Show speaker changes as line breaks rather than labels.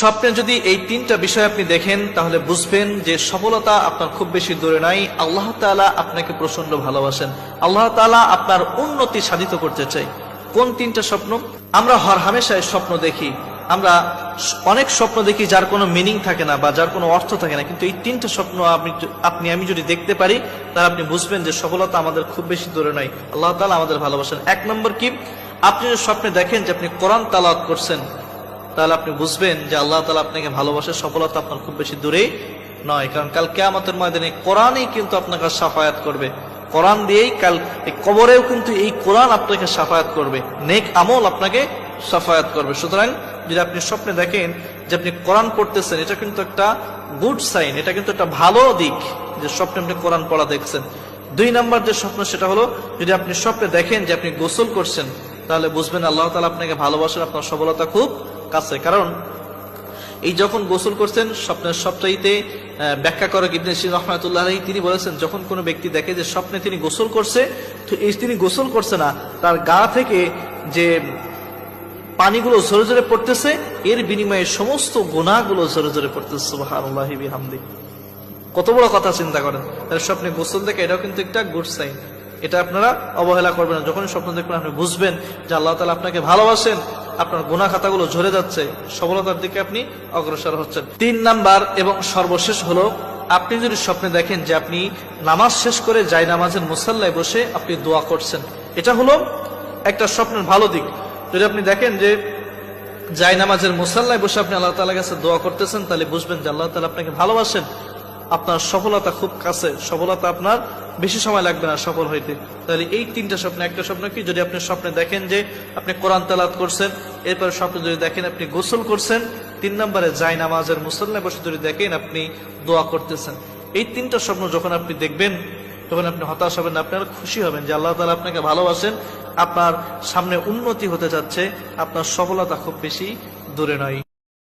স্বপ্নে যদি এই তিনটা বিষয় আপনি দেখেন, তাহলে বুঝবেন যে সফলতা আপনার খুব বেশি দূরে নাই। আল্লাহ তাআলা আপনাকে প্রচণ্ড ভালোবাসেন। আল্লাহ তাআলা আপনার উন্নতি সাধিত করতে চাই। কোন তিনটা স্বপ্ন? আমরা হর হামেশায় স্বপ্ন দেখি। আমরা অনেক স্বপ্ন দেখি যার কোনো মিনিং থাকে না বা যার কোনো অর্থ থাকে না। কিন্তু এই তিনটা স্বপ্ন আপনি আপনি, আমি যদি দেখতে পারি, তাহলে আপনি বুঝবেন যে সফলতা আমাদের খুব বেশি দূরে নয় আল্লাহ তাআলা আমাদের ভালোবাসেন। এক নম্বর কি? আপনি যদি স্বপ্নে দেখেন যে আপনি কোরআন তালাওয়াত করছেন তাহলে আপনি বুঝবেন যে আল্লাহ তালা আপনাকে ভালোবাসে, সফলতা আপনার খুব বেশি দূরেই নয়। কারণ কাল কেয়ামতের ময়দানে কোরআনই কিন্তু আপনাকে সাফায়াত করবে। কোরআন দিয়েই কাল এই কবরেও কিন্তু এই কোরআন আপনাকে সাফায়াত করবে। নেক আমল আপনাকে সাফায়াত করবে। সুতরাং যদি আপনি স্বপ্নে দেখেন যে আপনি কোরআন পড়তেছেন, এটা কিন্তু একটা গুড সাইন, এটা কিন্তু একটা ভালো দিক যে স্বপ্নে আপনি কোরআন পড়া দেখছেন। দুই নাম্বার যে স্বপ্ন, সেটা হলো যদি আপনি স্বপ্নে দেখেন যে আপনি গোসল করছেন, তাহলে বুঝবেন আল্লাহ তালা আপনাকে ভালোবাসেন, আপনার সফলতা খুব কাছে কারণ এই যখন গোসল করছেন স্বপ্নের সবচাইতে আহ, ব্যাখ্যা করে ইবনে সির রহমাতুল্লাহ তিনি বলেছেন যখন কোনো ব্যক্তি দেখে যে স্বপ্নে তিনি গোসল করছে তো এই তিনি গোসল করছে না তার গা থেকে যে পানিগুলো ঝরে ঝরে পড়তেছে এর বিনিময়ে সমস্ত গুণাগুলো ঝরে ঝরে পড়তেছে বিহামদি। কত বড় কথা চিন্তা করেন তাহলে স্বপ্নে গোসল দেখে এটাও কিন্তু একটা গুড সাইন এটা আপনারা অবহেলা করবেন যখন স্বপ্ন দেখবেন আপনি বুঝবেন যে আল্লাহ তালা আপনাকে ভালোবাসেন আপনার গুণা খাতাগুলো ঝরে যাচ্ছে, সফলতার দিকে আপনি অগ্রসর হচ্ছেন। তিন নাম্বার এবং সর্বশেষ হলো, আপনি যদি স্বপ্নে দেখেন যে আপনি নামাজ শেষ করে যাই নামাজের মুসাল্লায় বসে আপনি দোয়া করছেন, এটা হলো একটা স্বপ্নের ভালো দিক। যদি আপনি দেখেন যে যাই নামাজের মুসাল্লায় বসে আপনি আল্লাহ তালার কাছে দোয়া করতেছেন, তাহলে বুঝবেন যে আল্লাহ তালা আপনাকে ভালোবাসেন। আপনার সফলতা খুব কাছে সফলতা আপনার বেশি সময় লাগবে না সফল হইতে। তাহলে এই তিনটা স্বপ্ন একটা স্বপ্ন কি? যদি আপনি স্বপ্নে দেখেন যে আপনি কোরআন তালাত করছেন এরপরে স্বপ্নে যদি দেখেন আপনি গোসল করছেন তিন নম্বরে যাই নামাজের মুসল্লায় বসে যদি দেখেন আপনি দোয়া করতেছেন। এই তিনটা স্বপ্ন যখন আপনি দেখবেন তখন আপনি হতাশ হবেন না, আপনার খুশি হবেন যে আল্লাহ তালা আপনাকে ভালোবাসেন আপনার সামনে উন্নতি হতে যাচ্ছে আপনার সফলতা খুব বেশি দূরে নয়।